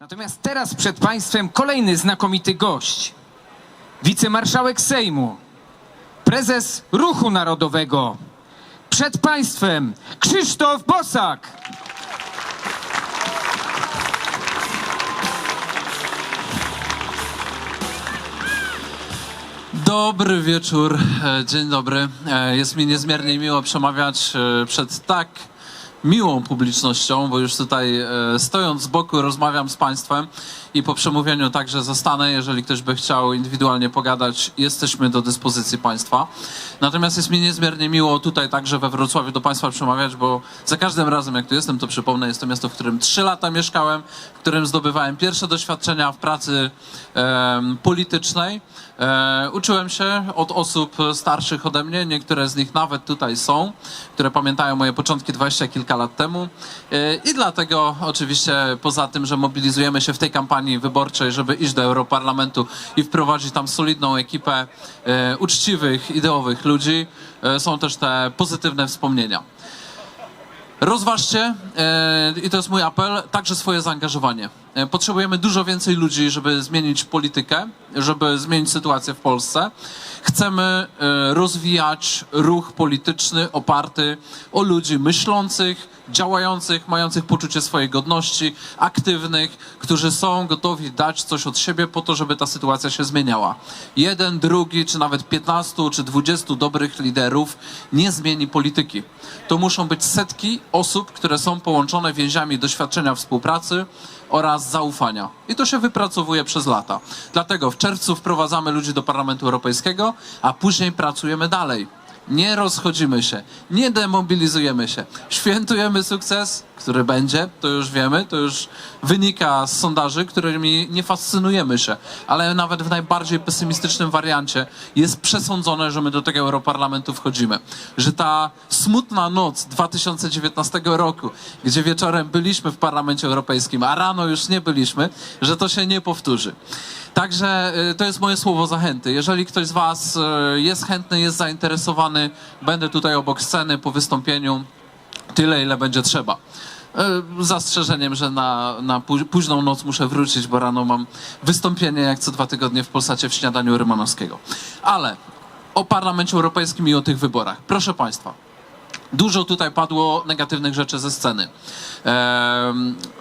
Natomiast teraz przed Państwem kolejny znakomity gość. Wicemarszałek Sejmu, prezes Ruchu Narodowego. Przed Państwem Krzysztof Bosak. Dobry wieczór, e, dzień dobry. E, Jest mi niezmiernie miło przemawiać e, przed tak miłą publicznością, bo już tutaj e, stojąc z boku rozmawiam z Państwem i po przemówieniu także zostanę. Jeżeli ktoś by chciał indywidualnie pogadać, jesteśmy do dyspozycji Państwa. Natomiast jest mi niezmiernie miło tutaj także we Wrocławiu do Państwa przemawiać, bo za każdym razem jak tu jestem, to przypomnę, jest to miasto, w którym trzy lata mieszkałem, w którym zdobywałem pierwsze doświadczenia w pracy em, politycznej. E, uczyłem się od osób starszych ode mnie, niektóre z nich nawet tutaj są, które pamiętają moje początki dwadzieścia kilka lat temu. E, I dlatego oczywiście poza tym, że mobilizujemy się w tej kampanii wyborczej, żeby iść do Europarlamentu i wprowadzić tam solidną ekipę e, uczciwych, ideowych ludzi, e, są też te pozytywne wspomnienia. Rozważcie, e, i to jest mój apel, także swoje zaangażowanie. Potrzebujemy dużo więcej ludzi, żeby zmienić politykę, żeby zmienić sytuację w Polsce. Chcemy rozwijać ruch polityczny oparty o ludzi myślących, działających, mających poczucie swojej godności, aktywnych, którzy są gotowi dać coś od siebie po to, żeby ta sytuacja się zmieniała. Jeden, drugi, czy nawet 15 czy 20 dobrych liderów nie zmieni polityki. To muszą być setki osób, które są połączone więziami doświadczenia współpracy oraz zaufania. I to się wypracowuje przez lata. Dlatego w czerwcu wprowadzamy ludzi do Parlamentu Europejskiego, a później pracujemy dalej. Nie rozchodzimy się, nie demobilizujemy się. Świętujemy sukces, który będzie, to już wiemy, to już wynika z sondaży, którymi nie fascynujemy się, ale nawet w najbardziej pesymistycznym wariancie jest przesądzone, że my do tego Europarlamentu wchodzimy. Że ta smutna noc 2019 roku, gdzie wieczorem byliśmy w Parlamencie Europejskim, a rano już nie byliśmy, że to się nie powtórzy. Także y, to jest moje słowo zachęty. Jeżeli ktoś z Was y, jest chętny, jest zainteresowany, będę tutaj obok sceny po wystąpieniu tyle, ile będzie trzeba. Y, Z zastrzeżeniem, że na, na pó- późną noc muszę wrócić, bo rano mam wystąpienie jak co dwa tygodnie w Polsacie w śniadaniu Rymanowskiego. Ale o Parlamencie Europejskim i o tych wyborach. Proszę Państwa. Dużo tutaj padło negatywnych rzeczy ze sceny.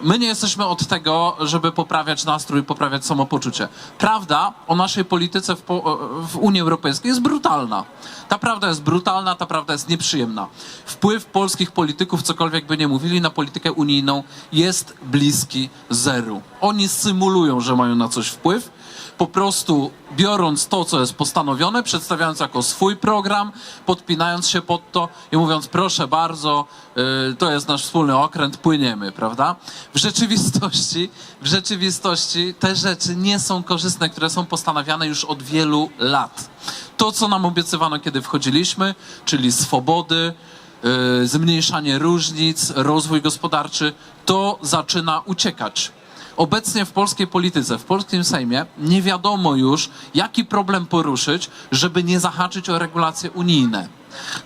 My nie jesteśmy od tego, żeby poprawiać nastrój, poprawiać samopoczucie. Prawda o naszej polityce w, po, w Unii Europejskiej jest brutalna. Ta prawda jest brutalna, ta prawda jest nieprzyjemna. Wpływ polskich polityków, cokolwiek by nie mówili, na politykę unijną jest bliski zeru. Oni symulują, że mają na coś wpływ, po prostu biorąc to, co jest postanowione, przedstawiając jako swój program, podpinając się pod to i mówiąc, proszę bardzo, y, to jest nasz wspólny okręt, płyniemy, prawda? W rzeczywistości, w rzeczywistości te rzeczy nie są korzystne, które są postanawiane już od wielu lat. To, co nam obiecywano, kiedy wchodziliśmy, czyli swobody, y, zmniejszanie różnic, rozwój gospodarczy, to zaczyna uciekać. Obecnie w polskiej polityce, w polskim Sejmie nie wiadomo już, jaki problem poruszyć, żeby nie zahaczyć o regulacje unijne.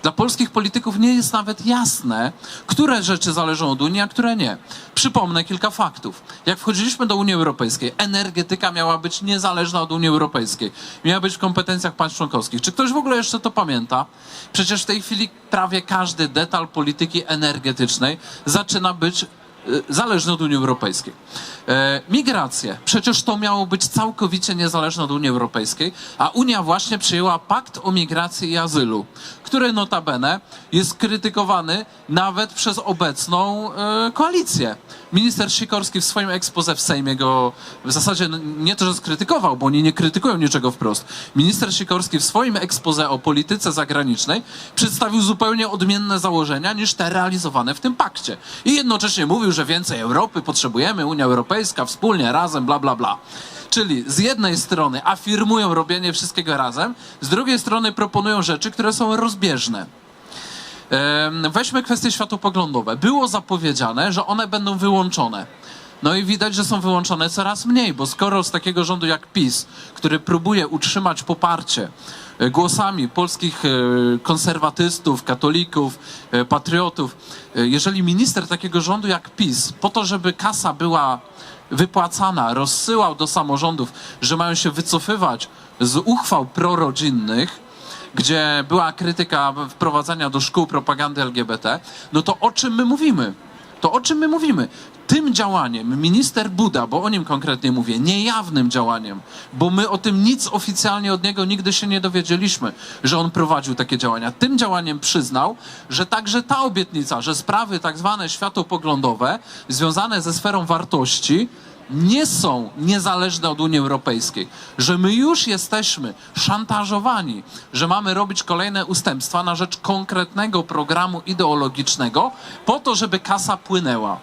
Dla polskich polityków nie jest nawet jasne, które rzeczy zależą od Unii, a które nie. Przypomnę kilka faktów. Jak wchodziliśmy do Unii Europejskiej, energetyka miała być niezależna od Unii Europejskiej. Miała być w kompetencjach państw członkowskich. Czy ktoś w ogóle jeszcze to pamięta? Przecież w tej chwili prawie każdy detal polityki energetycznej zaczyna być zależny od Unii Europejskiej. E, migracje. Przecież to miało być całkowicie niezależne od Unii Europejskiej, a Unia właśnie przyjęła pakt o migracji i azylu, który notabene jest krytykowany nawet przez obecną e, koalicję. Minister Sikorski w swoim ekspoze w Sejmie go w zasadzie nie to, że skrytykował, bo oni nie krytykują niczego wprost. Minister Sikorski w swoim ekspoze o polityce zagranicznej przedstawił zupełnie odmienne założenia niż te realizowane w tym pakcie. I jednocześnie mówił, że więcej Europy potrzebujemy, Unia Europejska, wspólnie, razem, bla, bla, bla. Czyli z jednej strony afirmują robienie wszystkiego razem, z drugiej strony proponują rzeczy, które są rozbieżne. Weźmy kwestie światopoglądowe. Było zapowiedziane, że one będą wyłączone. No i widać, że są wyłączone coraz mniej, bo skoro z takiego rządu jak PiS, który próbuje utrzymać poparcie e, głosami polskich e, konserwatystów, katolików, e, patriotów, jeżeli minister takiego rządu jak PiS, po to, żeby kasa była wypłacana, rozsyłał do samorządów, że mają się wycofywać z uchwał prorodzinnych, gdzie była krytyka wprowadzania do szkół propagandy LGBT, no to o czym my mówimy? To o czym my mówimy? Tym działaniem minister Buda, bo o nim konkretnie mówię, niejawnym działaniem, bo my o tym nic oficjalnie od niego nigdy się nie dowiedzieliśmy, że on prowadził takie działania. Tym działaniem przyznał, że także ta obietnica, że sprawy tak zwane światopoglądowe związane ze sferą wartości nie są niezależne od Unii Europejskiej, że my już jesteśmy szantażowani, że mamy robić kolejne ustępstwa na rzecz konkretnego programu ideologicznego po to, żeby kasa płynęła.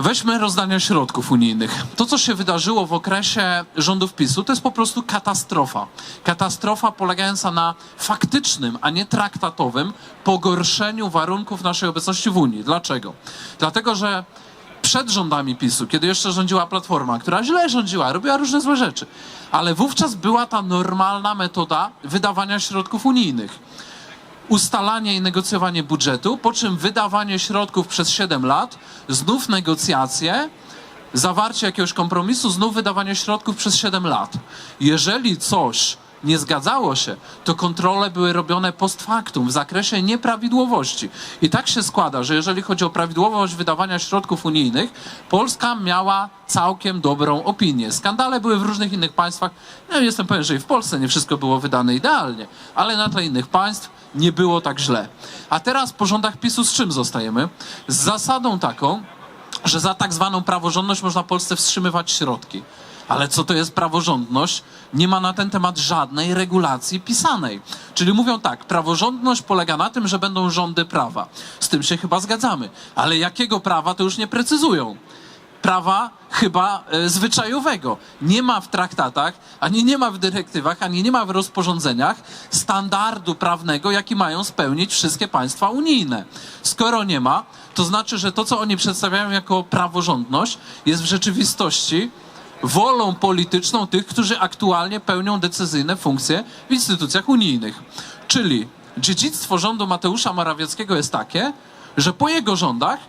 Weźmy rozdania środków unijnych. To, co się wydarzyło w okresie rządów PiSu, to jest po prostu katastrofa. Katastrofa polegająca na faktycznym, a nie traktatowym pogorszeniu warunków naszej obecności w Unii. Dlaczego? Dlatego, że przed rządami PiSu, kiedy jeszcze rządziła Platforma, która źle rządziła, robiła różne złe rzeczy, ale wówczas była ta normalna metoda wydawania środków unijnych ustalanie i negocjowanie budżetu, po czym wydawanie środków przez 7 lat, znów negocjacje, zawarcie jakiegoś kompromisu, znów wydawanie środków przez 7 lat. Jeżeli coś nie zgadzało się, to kontrole były robione post factum w zakresie nieprawidłowości. I tak się składa, że jeżeli chodzi o prawidłowość wydawania środków unijnych, Polska miała całkiem dobrą opinię. Skandale były w różnych innych państwach. Ja jestem pewien, że i w Polsce nie wszystko było wydane idealnie, ale na tle innych państw nie było tak źle. A teraz po rządach PiSu z czym zostajemy? Z zasadą taką, że za tak zwaną praworządność można Polsce wstrzymywać środki. Ale co to jest praworządność? Nie ma na ten temat żadnej regulacji pisanej. Czyli mówią tak, praworządność polega na tym, że będą rządy prawa. Z tym się chyba zgadzamy. Ale jakiego prawa to już nie precyzują prawa chyba e, zwyczajowego. Nie ma w traktatach, ani nie ma w dyrektywach, ani nie ma w rozporządzeniach standardu prawnego, jaki mają spełnić wszystkie państwa unijne. Skoro nie ma, to znaczy, że to, co oni przedstawiają jako praworządność, jest w rzeczywistości wolą polityczną tych, którzy aktualnie pełnią decyzyjne funkcje w instytucjach unijnych. Czyli dziedzictwo rządu Mateusza Morawieckiego jest takie, że po jego rządach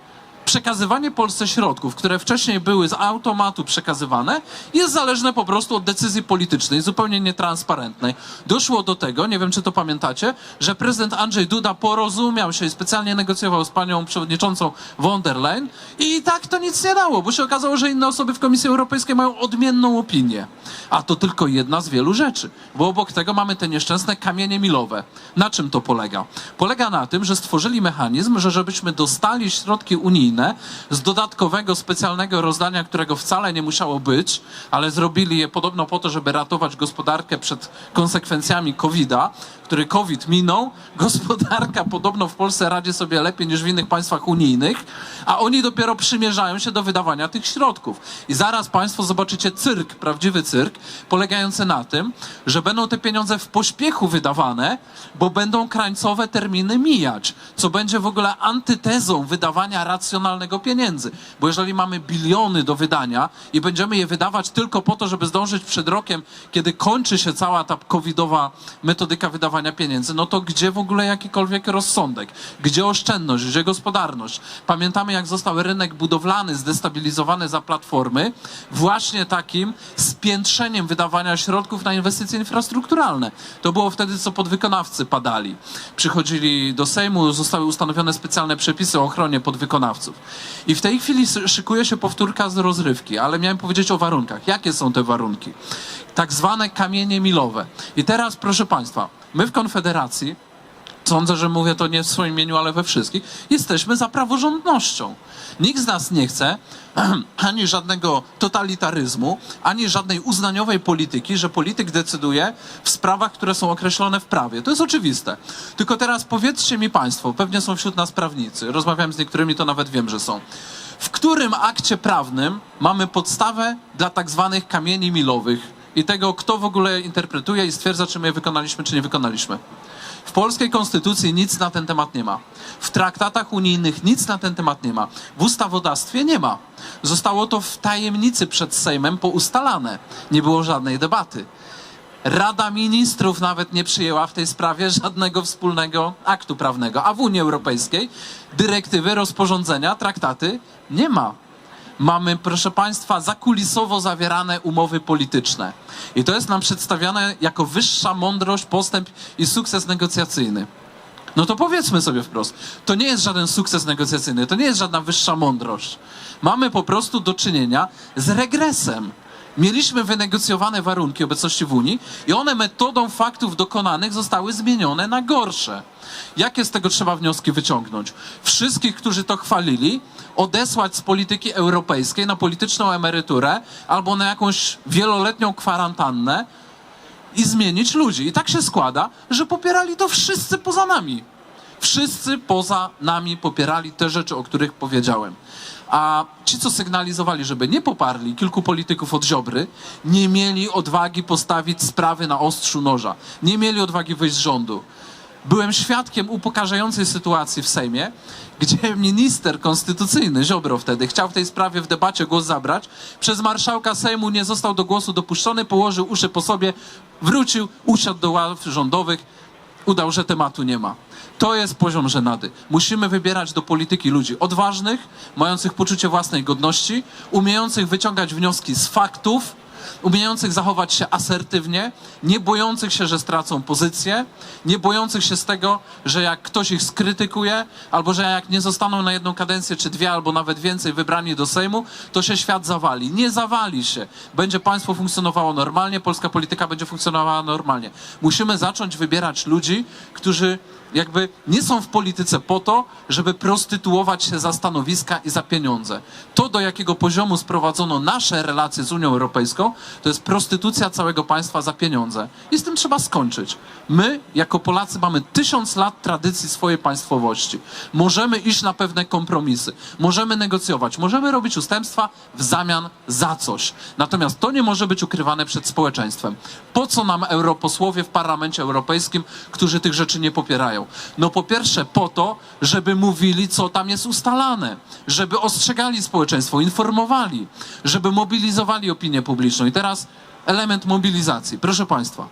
przekazywanie Polsce środków, które wcześniej były z automatu przekazywane, jest zależne po prostu od decyzji politycznej, zupełnie nietransparentnej. Doszło do tego, nie wiem czy to pamiętacie, że prezydent Andrzej Duda porozumiał się i specjalnie negocjował z panią przewodniczącą von der Leyen i tak to nic nie dało, bo się okazało, że inne osoby w Komisji Europejskiej mają odmienną opinię. A to tylko jedna z wielu rzeczy, bo obok tego mamy te nieszczęsne kamienie milowe. Na czym to polega? Polega na tym, że stworzyli mechanizm, że żebyśmy dostali środki unijne z dodatkowego, specjalnego rozdania, którego wcale nie musiało być, ale zrobili je podobno po to, żeby ratować gospodarkę przed konsekwencjami COVID-a, który COVID minął, gospodarka podobno w Polsce radzi sobie lepiej niż w innych państwach unijnych, a oni dopiero przymierzają się do wydawania tych środków. I zaraz Państwo zobaczycie cyrk, prawdziwy cyrk, polegający na tym, że będą te pieniądze w pośpiechu wydawane, bo będą krańcowe terminy mijać, co będzie w ogóle antytezą wydawania racjonalnego pieniędzy. Bo jeżeli mamy biliony do wydania i będziemy je wydawać tylko po to, żeby zdążyć przed rokiem, kiedy kończy się cała ta covidowa metodyka wydawania pieniędzy, no to gdzie w ogóle jakikolwiek rozsądek? Gdzie oszczędność? Gdzie gospodarność? Pamiętamy, jak został rynek budowlany zdestabilizowany za platformy, właśnie takim spiętrzeniem wydawania środków na inwestycje infrastrukturalne. To było wtedy, co podwykonawcy padali. Przychodzili do Sejmu, zostały ustanowione specjalne przepisy o ochronie podwykonawców. I w tej chwili szykuje się powtórka z rozrywki, ale miałem powiedzieć o warunkach. Jakie są te warunki? Tak zwane kamienie milowe. I teraz, proszę Państwa, my w Konfederacji sądzę, że mówię to nie w swoim imieniu, ale we wszystkich, jesteśmy za praworządnością. Nikt z nas nie chce ani żadnego totalitaryzmu, ani żadnej uznaniowej polityki, że polityk decyduje w sprawach, które są określone w prawie. To jest oczywiste. Tylko teraz powiedzcie mi Państwo, pewnie są wśród nas prawnicy, rozmawiałem z niektórymi, to nawet wiem, że są. W którym akcie prawnym mamy podstawę dla tak zwanych kamieni milowych i tego, kto w ogóle interpretuje i stwierdza, czy my je wykonaliśmy, czy nie wykonaliśmy? W polskiej konstytucji nic na ten temat nie ma. W traktatach unijnych nic na ten temat nie ma. W ustawodawstwie nie ma. Zostało to w tajemnicy przed Sejmem poustalane. Nie było żadnej debaty. Rada Ministrów nawet nie przyjęła w tej sprawie żadnego wspólnego aktu prawnego, a w Unii Europejskiej dyrektywy, rozporządzenia, traktaty nie ma. Mamy, proszę Państwa, zakulisowo zawierane umowy polityczne. I to jest nam przedstawiane jako wyższa mądrość, postęp i sukces negocjacyjny. No to powiedzmy sobie wprost, to nie jest żaden sukces negocjacyjny, to nie jest żadna wyższa mądrość. Mamy po prostu do czynienia z regresem. Mieliśmy wynegocjowane warunki obecności w Unii i one metodą faktów dokonanych zostały zmienione na gorsze. Jakie z tego trzeba wnioski wyciągnąć? Wszystkich, którzy to chwalili, odesłać z polityki europejskiej na polityczną emeryturę albo na jakąś wieloletnią kwarantannę, i zmienić ludzi. I tak się składa, że popierali to wszyscy poza nami. Wszyscy poza nami popierali te rzeczy, o których powiedziałem. A ci, co sygnalizowali, żeby nie poparli kilku polityków od Ziobry, nie mieli odwagi postawić sprawy na ostrzu noża. Nie mieli odwagi wyjść z rządu. Byłem świadkiem upokarzającej sytuacji w Sejmie, gdzie minister konstytucyjny, Ziobro wtedy, chciał w tej sprawie w debacie głos zabrać. Przez marszałka Sejmu nie został do głosu dopuszczony, położył uszy po sobie, wrócił, usiadł do ław rządowych, udał, że tematu nie ma. To jest poziom żenady. Musimy wybierać do polityki ludzi odważnych, mających poczucie własnej godności, umiejących wyciągać wnioski z faktów, umiejących zachować się asertywnie, nie bojących się, że stracą pozycję, nie bojących się z tego, że jak ktoś ich skrytykuje, albo że jak nie zostaną na jedną kadencję, czy dwie, albo nawet więcej wybrani do Sejmu, to się świat zawali. Nie zawali się. Będzie państwo funkcjonowało normalnie, polska polityka będzie funkcjonowała normalnie. Musimy zacząć wybierać ludzi, którzy jakby nie są w polityce po to, żeby prostytuować się za stanowiska i za pieniądze. To, do jakiego poziomu sprowadzono nasze relacje z Unią Europejską, to jest prostytucja całego państwa za pieniądze. I z tym trzeba skończyć. My, jako Polacy, mamy tysiąc lat tradycji swojej państwowości. Możemy iść na pewne kompromisy, możemy negocjować, możemy robić ustępstwa w zamian za coś. Natomiast to nie może być ukrywane przed społeczeństwem. Po co nam europosłowie w Parlamencie Europejskim, którzy tych rzeczy nie popierają? No po pierwsze po to, żeby mówili, co tam jest ustalane, żeby ostrzegali społeczeństwo, informowali, żeby mobilizowali opinię publiczną. I teraz element mobilizacji. Proszę Państwa,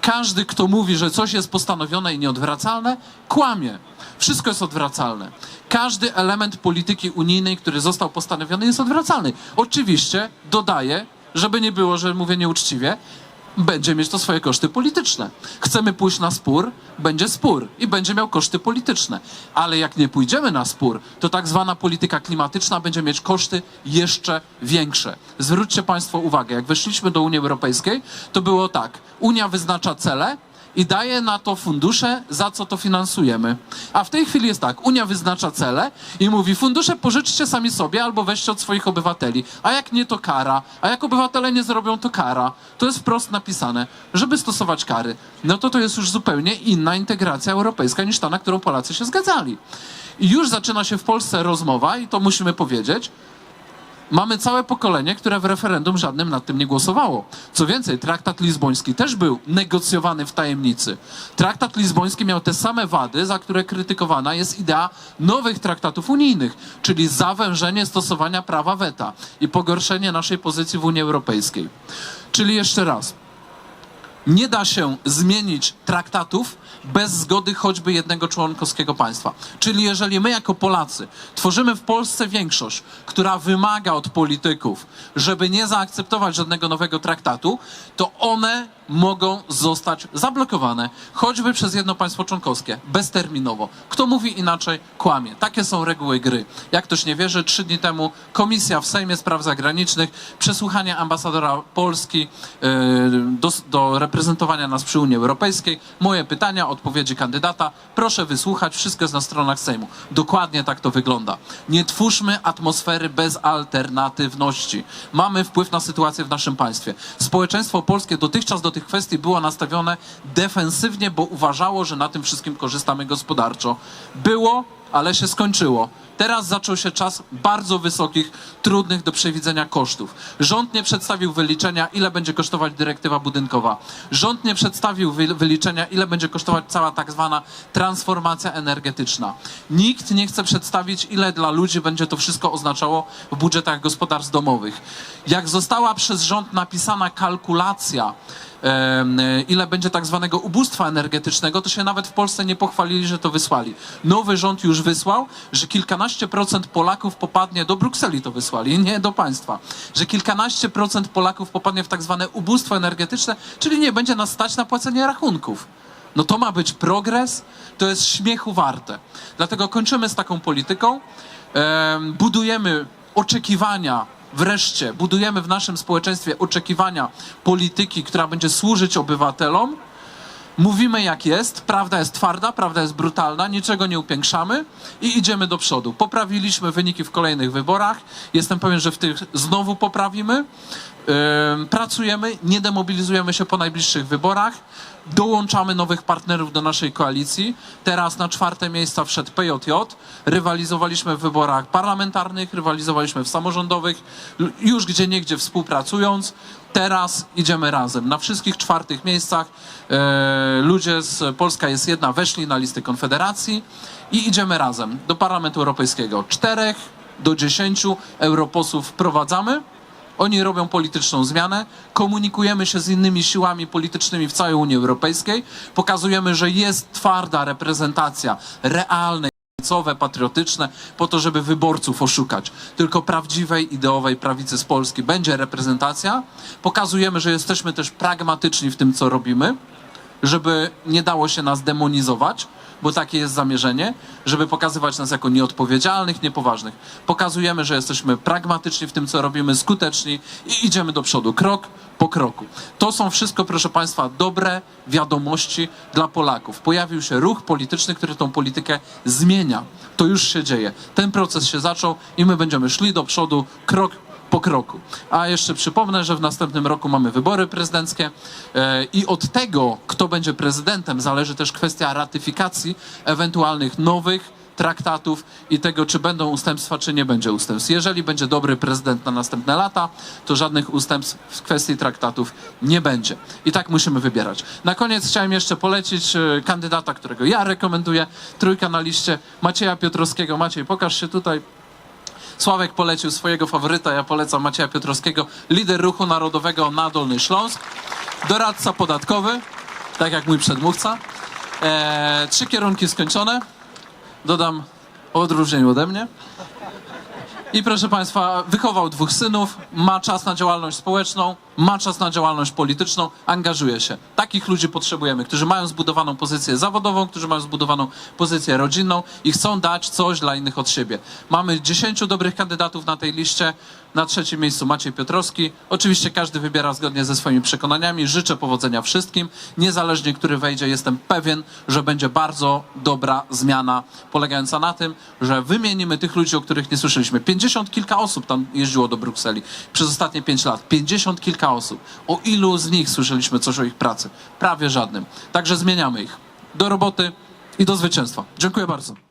każdy, kto mówi, że coś jest postanowione i nieodwracalne, kłamie. Wszystko jest odwracalne. Każdy element polityki unijnej, który został postanowiony, jest odwracalny. Oczywiście dodaję, żeby nie było, że mówię nieuczciwie, będzie mieć to swoje koszty polityczne. Chcemy pójść na spór, będzie spór i będzie miał koszty polityczne. Ale jak nie pójdziemy na spór, to tak zwana polityka klimatyczna będzie mieć koszty jeszcze większe. Zwróćcie Państwo uwagę, jak weszliśmy do Unii Europejskiej, to było tak. Unia wyznacza cele, i daje na to fundusze, za co to finansujemy. A w tej chwili jest tak, Unia wyznacza cele i mówi, fundusze pożyczcie sami sobie albo weźcie od swoich obywateli, a jak nie, to kara, a jak obywatele nie zrobią, to kara. To jest wprost napisane, żeby stosować kary. No to to jest już zupełnie inna integracja europejska niż ta, na którą Polacy się zgadzali. I już zaczyna się w Polsce rozmowa, i to musimy powiedzieć, Mamy całe pokolenie, które w referendum żadnym nad tym nie głosowało. Co więcej, traktat lizboński też był negocjowany w tajemnicy. Traktat lizboński miał te same wady, za które krytykowana jest idea nowych traktatów unijnych, czyli zawężenie stosowania prawa weta i pogorszenie naszej pozycji w Unii Europejskiej. Czyli jeszcze raz, nie da się zmienić traktatów bez zgody choćby jednego członkowskiego państwa. Czyli jeżeli my jako Polacy tworzymy w Polsce większość, która wymaga od polityków, żeby nie zaakceptować żadnego nowego traktatu, to one mogą zostać zablokowane, choćby przez jedno państwo członkowskie, bezterminowo. Kto mówi inaczej, kłamie. Takie są reguły gry. Jak ktoś nie wierzy, trzy dni temu Komisja w Sejmie Spraw Zagranicznych, przesłuchanie ambasadora Polski yy, do, do reprezentowania nas przy Unii Europejskiej, moje pytania, odpowiedzi kandydata. Proszę wysłuchać, wszystko jest na stronach Sejmu. Dokładnie tak to wygląda. Nie twórzmy atmosfery bez alternatywności. Mamy wpływ na sytuację w naszym państwie. Społeczeństwo polskie dotychczas do tych kwestii było nastawione defensywnie, bo uważało, że na tym wszystkim korzystamy gospodarczo. Było, ale się skończyło. Teraz zaczął się czas bardzo wysokich, trudnych do przewidzenia kosztów. Rząd nie przedstawił wyliczenia, ile będzie kosztować dyrektywa budynkowa. Rząd nie przedstawił wy- wyliczenia, ile będzie kosztować cała tak zwana transformacja energetyczna. Nikt nie chce przedstawić, ile dla ludzi będzie to wszystko oznaczało w budżetach gospodarstw domowych. Jak została przez rząd napisana kalkulacja, ile będzie tak zwanego ubóstwa energetycznego, to się nawet w Polsce nie pochwalili, że to wysłali. Nowy rząd już wysłał, że kilkanaście procent Polaków popadnie do Brukseli to wysłali, nie do państwa. Że kilkanaście procent Polaków popadnie w tak zwane ubóstwo energetyczne, czyli nie będzie nas stać na płacenie rachunków. No to ma być progres, to jest śmiechu warte. Dlatego kończymy z taką polityką, em, budujemy oczekiwania, wreszcie budujemy w naszym społeczeństwie oczekiwania polityki, która będzie służyć obywatelom. Mówimy jak jest, prawda jest twarda, prawda jest brutalna, niczego nie upiększamy i idziemy do przodu. Poprawiliśmy wyniki w kolejnych wyborach. Jestem pewien, że w tych znowu poprawimy. Pracujemy, nie demobilizujemy się po najbliższych wyborach. Dołączamy nowych partnerów do naszej koalicji. Teraz na czwarte miejsca wszedł PJJ. Rywalizowaliśmy w wyborach parlamentarnych, rywalizowaliśmy w samorządowych, już gdzie niegdzie współpracując. Teraz idziemy razem. Na wszystkich czwartych miejscach e, ludzie z Polska jest jedna weszli na listy Konfederacji i idziemy razem do Parlamentu Europejskiego. Czterech do dziesięciu europosłów wprowadzamy. Oni robią polityczną zmianę, komunikujemy się z innymi siłami politycznymi w całej Unii Europejskiej, pokazujemy, że jest twarda reprezentacja realnej patriotyczne, po to, żeby wyborców oszukać. Tylko prawdziwej, ideowej prawicy z Polski będzie reprezentacja. Pokazujemy, że jesteśmy też pragmatyczni w tym, co robimy, żeby nie dało się nas demonizować, bo takie jest zamierzenie, żeby pokazywać nas jako nieodpowiedzialnych, niepoważnych. Pokazujemy, że jesteśmy pragmatyczni w tym, co robimy, skuteczni i idziemy do przodu, krok po kroku. To są wszystko, proszę Państwa, dobre wiadomości dla Polaków. Pojawił się ruch polityczny, który tą politykę zmienia. To już się dzieje. Ten proces się zaczął i my będziemy szli do przodu krok po kroku. A jeszcze przypomnę, że w następnym roku mamy wybory prezydenckie e, i od tego, kto będzie prezydentem, zależy też kwestia ratyfikacji ewentualnych nowych traktatów i tego, czy będą ustępstwa, czy nie będzie ustępstw. Jeżeli będzie dobry prezydent na następne lata, to żadnych ustępstw w kwestii traktatów nie będzie. I tak musimy wybierać. Na koniec chciałem jeszcze polecić e, kandydata, którego ja rekomenduję. Trójka na liście Macieja Piotrowskiego. Maciej, pokaż się tutaj. Sławek polecił swojego faworyta, ja polecam Macieja Piotrowskiego, lider ruchu narodowego na Dolny Śląsk, doradca podatkowy, tak jak mój przedmówca. E, trzy kierunki skończone. Dodam o odróżnieniu ode mnie. I proszę Państwa, wychował dwóch synów, ma czas na działalność społeczną, ma czas na działalność polityczną, angażuje się. Takich ludzi potrzebujemy, którzy mają zbudowaną pozycję zawodową, którzy mają zbudowaną pozycję rodzinną i chcą dać coś dla innych od siebie. Mamy 10 dobrych kandydatów na tej liście. Na trzecim miejscu Maciej Piotrowski. Oczywiście każdy wybiera zgodnie ze swoimi przekonaniami. Życzę powodzenia wszystkim. Niezależnie, który wejdzie, jestem pewien, że będzie bardzo dobra zmiana, polegająca na tym, że wymienimy tych ludzi, o których nie słyszeliśmy. 50 kilka osób tam jeździło do Brukseli przez ostatnie 5 lat. 50 kilka osób. O ilu z nich słyszeliśmy coś o ich pracy? Prawie żadnym. Także zmieniamy ich. Do roboty i do zwycięstwa. Dziękuję bardzo.